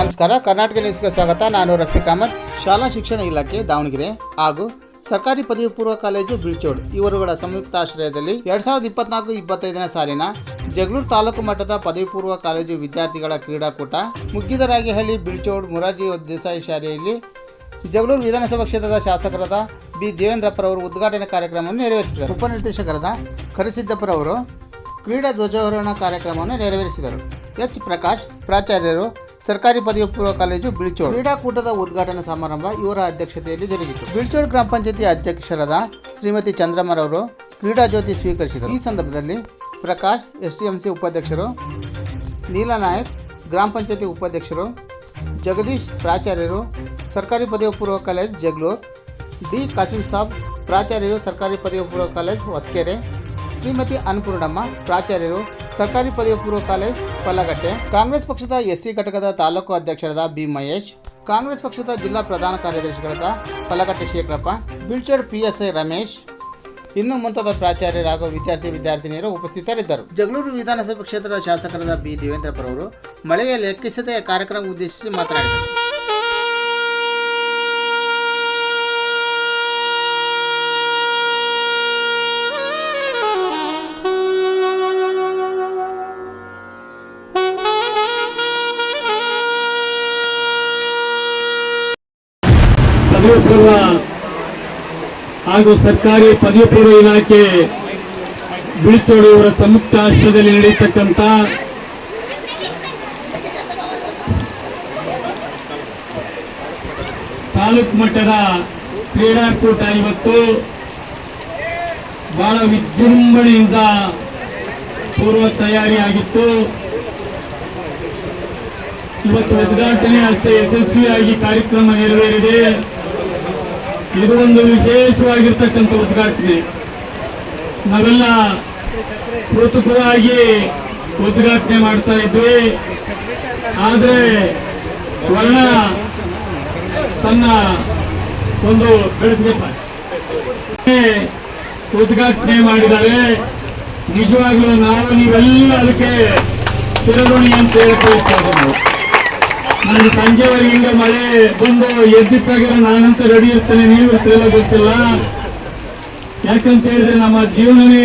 ನಮಸ್ಕಾರ, ಕರ್ನಾಟಕ ನ್ಯೂಸ್ಗೆ ಸ್ವಾಗತ. ನಾನು ರಫೀಕ್ ಅಹಮದ್. ಶಾಲಾ ಶಿಕ್ಷಣ ಇಲಾಖೆ ದಾವಣಗೆರೆ ಹಾಗೂ ಸರ್ಕಾರಿ ಪದವಿ ಪೂರ್ವ ಕಾಲೇಜು ಬಿಳ್ಚೋಡ್ ಇವರುಗಳ ಸಂಯುಕ್ತ ಆಶ್ರಯದಲ್ಲಿ ಎರಡ್ ಸಾವಿರದ ಇಪ್ಪತ್ನಾಲ್ಕು ಇಪ್ಪತ್ತೈದನೇ ಸಾಲಿನ ಜಗಳೂರು ತಾಲೂಕು ಮಟ್ಟದ ಪದವಿ ಪೂರ್ವ ಕಾಲೇಜು ವಿದ್ಯಾರ್ಥಿಗಳ ಕ್ರೀಡಾಕೂಟ ಮುಗ್ಗಿದರಾಗಿಹಳ್ಳಿ ಬಿಳ್ಚೋಡ್ ಮುರಾಜಿ ದೇಸಾಯಿ ಶಾಲೆಯಲ್ಲಿ ಜಗಳೂರು ವಿಧಾನಸಭಾ ಕ್ಷೇತ್ರದ ಶಾಸಕರಾದ ಬಿ. ದೇವೇಂದ್ರಪ್ಪರವರು ಉದ್ಘಾಟನಾ ಕಾರ್ಯಕ್ರಮವನ್ನು ನೆರವೇರಿಸಿದರು. ಉಪನಿರ್ದೇಶಕರಾದ ಕರಿಸಿದ್ದಪ್ಪರವರು ಕ್ರೀಡಾ ಧ್ವಜಾರೋಹಣ ಕಾರ್ಯಕ್ರಮವನ್ನು ನೆರವೇರಿಸಿದರು. ಎಚ್. ಪ್ರಕಾಶ್, ಪ್ರಾಚಾರ್ಯರು ಸರ್ಕಾರಿ ಪದವಿ ಪೂರ್ವ ಕಾಲೇಜು ಬಿಳ್ಚೋಡ್. ಕ್ರೀಡಾಕೂಟದ ಉದ್ಘಾಟನಾ ಸಮಾರಂಭ ಇವರ ಅಧ್ಯಕ್ಷತೆಯಲ್ಲಿ ಜರುಗಿತು. ಬಿಳ್ಚೋಡ್ ಗ್ರಾಮ ಪಂಚಾಯತಿ ಅಧ್ಯಕ್ಷರಾದ ಶ್ರೀಮತಿ ಚಂದ್ರಮ್ಮರವರು ಕ್ರೀಡಾ ಜ್ಯೋತಿ ಸ್ವೀಕರಿಸಿದರು. ಈ ಸಂದರ್ಭದಲ್ಲಿ ಪ್ರಕಾಶ್ ಎಸ್ ಟಿಎಂಸಿ ಉಪಾಧ್ಯಕ್ಷರು ನೀಲಾ ನಾಯಕ್ ಗ್ರಾಮ ಪಂಚಾಯತಿ ಉಪಾಧ್ಯಕ್ಷರು ಜಗದೀಶ್ ಪ್ರಾಚಾರ್ಯರು ಸರ್ಕಾರಿ ಪದವಿ ಪೂರ್ವ ಕಾಲೇಜ್ ಜಗಳೂರು ಡಿ ಕಾಸಿಂ ಸಾಬ್ ಪ್ರಾಚಾರ್ಯರು ಸರ್ಕಾರಿ ಪದವಿ ಪೂರ್ವ ಕಾಲೇಜ್ ಹೊಸಕೆರೆ ಶ್ರೀಮತಿ ಅನ್ನಪೂರ್ಣಮ್ಮ ಪ್ರಾಚಾರ್ಯರು ಸರ್ಕಾರಿ ಪದವಿ ಪೂರ್ವ ಕಾಲೇಜ್, ಪಲ್ಲಗಟ್ಟೆ. ಕಾಂಗ್ರೆಸ್ ಪಕ್ಷದ ಎಸ್ಸಿ ಘಟಕದ ತಾಲೂಕು ಅಧ್ಯಕ್ಷರಾದ ಬಿ ಮಹೇಶ್, ಕಾಂಗ್ರೆಸ್ ಪಕ್ಷದ ಜಿಲ್ಲಾ ಪ್ರಧಾನ ಕಾರ್ಯದರ್ಶಿಗಳಾದ ಪಲ್ಲಗಟ್ಟೆ ಶೇಖರಪ್ಪ ಬಿಲ್ಚರ್ ಪಿಎಸ್ಐ ರಮೇಶ್, ಇನ್ನು ಮುಂತಾದ ಪ್ರಾಚಾರ್ಯರು ಹಾಗೂ ವಿದ್ಯಾರ್ಥಿ ವಿದ್ಯಾರ್ಥಿನಿಯರು ಉಪಸ್ಥಿತರಿದ್ದರು. ಜಗಳೂರು ವಿಧಾನಸಭಾ ಕ್ಷೇತ್ರದ ಶಾಸಕರಾದ ಬಿ ದೇವೇಂದ್ರಪ್ಪರವರು ಮಳೆಯ ಲೆಕ್ಕಿಸದೆ ಕಾರ್ಯಕ್ರಮ ಉದ್ದೇಶಿಸಿ ಮಾತನಾಡಿದರು. ಪದವಿ ಪೂರ್ವ ಹಾಗೂ ಸರ್ಕಾರಿ ಪದವಿ ಪೂರ್ವ ಇಲಾಖೆ ಬಿಳಿಚೋಡು ಇವರ ಸಂಯುಕ್ತ ಆಶ್ರಯದಲ್ಲಿ ನಡೆಯತಕ್ಕಂಥ ತಾಲೂಕು ಮಟ್ಟದ ಕ್ರೀಡಾಕೂಟ ಇವತ್ತು ಬಹಳ ವಿಜೃಂಭಣೆಯಿಂದ ಪೂರ್ವ ತಯಾರಿಯಾಗಿತ್ತು. ಇವತ್ತು ಉದ್ಘಾಟನೆ ಅಷ್ಟೇ ಯಶಸ್ವಿಯಾಗಿ ಕಾರ್ಯಕ್ರಮ ನೆರವೇರಿದೆ. ಇದು ಒಂದು ವಿಶೇಷವಾಗಿರ್ತಕ್ಕಂಥ ಉದ್ಘಾಟನೆ. ನಾವೆಲ್ಲ ಕೃತಕವಾಗಿ ಉದ್ಘಾಟನೆ ಮಾಡ್ತಾ ಇದ್ವಿ. ಆದರೆ ವರ್ಣ ತನ್ನ ಒಂದು ಬೆಳೆಸ್ಬೇಕು ಉದ್ಘಾಟನೆ ಮಾಡಿದ್ದಾರೆ ನಿಜವಾಗ್ಲೂ ನಾವು ನೀವೆಲ್ಲ ಅದಕ್ಕೆ ಚಿರಋಣಿ ಅಂತ ಹೇಳ್ತಾ ಇದ್ದೀವಿ ನಾನು ಸಂಜೆವರೆಗೆ ಹಿಂಗೆ ಮಳೆ ಬಂದು ಎದ್ದಿತ್ತಾಗಿರೋ ನಾನಂತ ರೆಡಿ ಇರ್ತೇನೆ ನೀವು ಇರ್ತೀರಲ್ಲ ಗೊತ್ತಿಲ್ಲ ಯಾಕಂತ ಹೇಳಿದ್ರೆ ನಮ್ಮ ಜೀವನವೇ